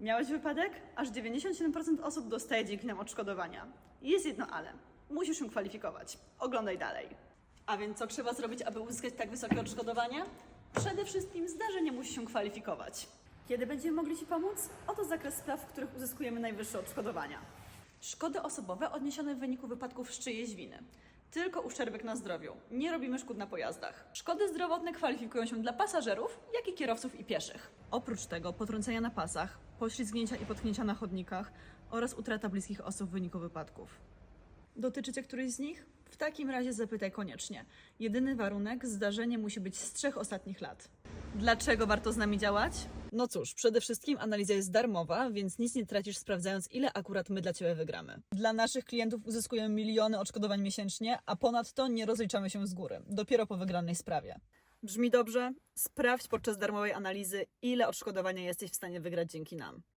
Miałeś wypadek? Aż 97% osób dostaje dzięki nam odszkodowania. Jest jedno ale. Musisz się kwalifikować. Oglądaj dalej. A więc co trzeba zrobić, aby uzyskać tak wysokie odszkodowania? Przede wszystkim zdarzenie musi się kwalifikować. Kiedy będziemy mogli Ci pomóc? Oto zakres spraw, w których uzyskujemy najwyższe odszkodowania. Szkody osobowe odniesione w wyniku wypadków z czyjejś winy. Tylko uszczerbek na zdrowiu. Nie robimy szkód na pojazdach. Szkody zdrowotne kwalifikują się dla pasażerów, jak i kierowców i pieszych. Oprócz tego potrącenia na pasach, poślizgnięcia i potknięcia na chodnikach oraz utrata bliskich osób w wyniku wypadków. Dotyczy Cię któryś z nich? W takim razie zapytaj koniecznie. Jedyny warunek zdarzenie musi być z trzech ostatnich lat. Dlaczego warto z nami działać? No cóż, przede wszystkim analiza jest darmowa, więc nic nie tracisz sprawdzając, ile akurat my dla Ciebie wygramy. Dla naszych klientów uzyskujemy miliony odszkodowań miesięcznie, a ponadto nie rozliczamy się z góry, dopiero po wygranej sprawie. Brzmi dobrze? Sprawdź podczas darmowej analizy, ile odszkodowania jesteś w stanie wygrać dzięki nam.